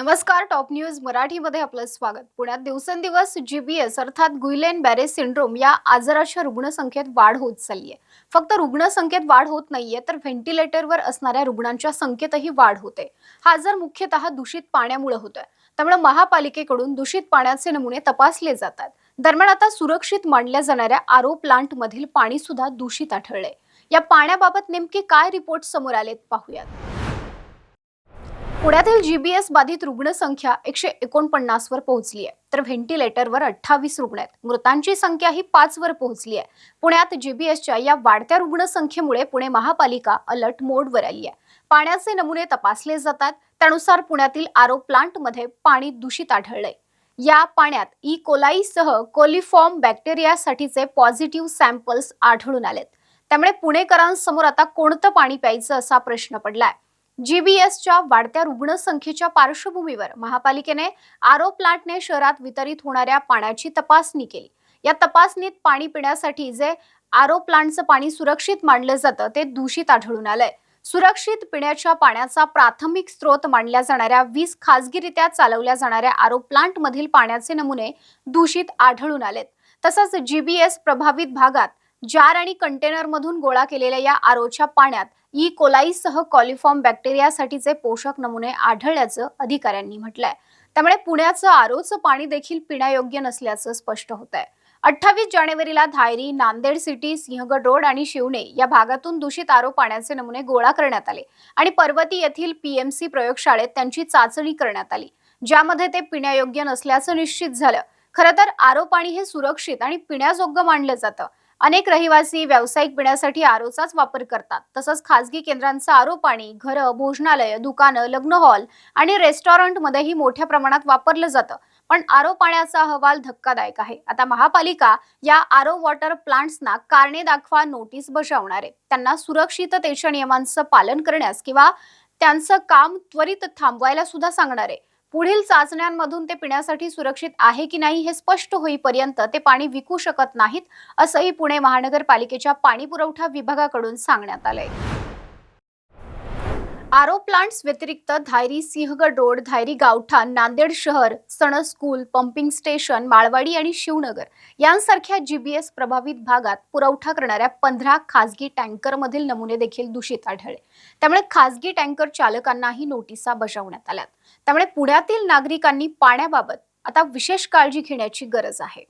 नमस्कार top news मराठीमध्ये आपलं स्वागत. पुण्यात दिवसेंदिवस जीबीएस अर्थात गुइलेन बॅरे सिंड्रोम या आजाराच्या रुग्णसंख्येत वाढ होत चालली आहे फक्त रुग्णसंख्येत वाढ होत नाहीये तर व्हेंटिलेटरवर असणाऱ्या रुग्णांच्या संख्येतही वाढ होते. हा आजार मुख्यतः दूषित पाण्यामुळे होतोय. त्यामुळे महापालिकेकडून दूषित पाण्याचे नमुने तपासले जातात. दरम्यान आता सुरक्षित मानल्या जाणाऱ्या आरो प्लांट मधील पाणी सुद्धा दूषित आढळले या पाण्याबाबत नेमके काय रिपोर्ट समोर आलेत पाहूयात. पुण्यातील जीबीएस बाधित रुग्णसंख्या एकशे एकोणपन्नास वर पोहोचली आहे. तर व्हेंटिलेटरवर अठ्ठावीस रुग्ण आहेत. मृतांची संख्या ही पाच वर पोहोचली आहे. पुण्यात जीबीएसच्या या वाढत्या रुग्णसंख्येमुळे पुणे महापालिका अलर्ट मोडवर आली आहे. पाण्याचे नमुने तपासले जातात. त्यानुसार पुण्यातील आरो प्लांटमध्ये पाणी दूषित आढळलंय. या पाण्यात ई कोलाईसह कोलिफॉर्म बॅक्टेरियासाठीचे पॉझिटिव्ह सॅम्पल्स आढळून आलेत. त्यामुळे पुणेकरांसमोर आता कोणतं पाणी प्यायचं असा प्रश्न पडलाय. जीबीएसच्या वाढत्या रुग्णसंख्येच्या पार्श्वभूमीवर महापालिकेने आरो प्लांटने शहरात वितरित होणाऱ्या पाण्याची तपासणी केली. या तपासणीत पाणी पिण्यासाठी जे आरो प्लांटचं पाणी सुरक्षित मानलं जातं ते दूषित आढळून आलंय. सुरक्षित पिण्याच्या पाण्याचा प्राथमिक स्रोत मानल्या जाणाऱ्या वीस खासगीरित्या चालवल्या जाणाऱ्या आरो प्लांटमधील पाण्याचे नमुने दूषित आढळून आलेत. तसंच जीबीएस प्रभावित भागात जार आणि कंटेनरमधून गोळा केलेल्या या आरोच्या पाण्यात ई. कोलाईसह कॉलिफॉर्म बॅक्टेरियासाठीचे पोषक नमुने आढळल्याचं अधिकाऱ्यांनी म्हटलंय. त्यामुळे पुण्याचं आरोचं पाणी देखील पिण्यायोग्य नसल्याचं स्पष्ट होत आहे अठ्ठावीस जानेवारीला धायरी नांदेड सिटी सिंहगड रोड आणि शिवणे या भागातून दूषित आरो पाण्याचे नमुने गोळा करण्यात आले आणि पर्वती येथील पीएमसी प्रयोगशाळेत त्यांची चाचणी करण्यात आली ज्यामध्ये ते पिण्यायोग्य नसल्याचं निश्चित झालं. खरं तर आरो पाणी हे सुरक्षित आणि पिण्याजोग्य मानलं जातं. अनेक रहिवासी व्यावसायिक पिण्यासाठी आरोचाच वापर करतात. तसंच खासगी केंद्रांचं आरो पाणी घरं भोजनालय दुकानं लग्न हॉल आणि रेस्टॉरंटमध्येही मोठ्या प्रमाणात वापरलं जातं. पण आरो पाण्याचा अहवाल धक्कादायक आहे. आता महापालिका या आरो वॉटर प्लांट्सना कारणे दाखवा नोटीस बजावणार आहे. त्यांना सुरक्षिततेच्या नियमांचं पालन करण्यास किंवा त्यांचं काम त्वरित थांबवायला सुद्धा सांगणार आहे. पुढील चाचण्यांमधून ते पिण्यासाठी सुरक्षित आहे की नाही हे स्पष्ट होईपर्यंत ते पाणी विकू शकत नाहीत असंही पुणे महानगरपालिकेच्या पाणी पुरवठा विभागाकडून सांगण्यात आलंय. आरो प्लांट्स व्यतिरिक्त धायरी सिंहगड रोड धायरी गावठाण नांदेड शहर सण स्कूल पंपिंग स्टेशन माळवाडी आणि शिवनगर यांसारख्या जीबीएस प्रभावित भागात पुरवठा करणाऱ्या पंधरा खासगी टँकरमधील नमुने देखील दूषित आढळले. त्यामुळे खासगी टँकर चालकांनाही नोटिसा बजावण्यात आल्यात. त्यामुळे पुण्यातील नागरिकांनी पाण्याबाबत आता विशेष काळजी घेण्याची गरज आहे.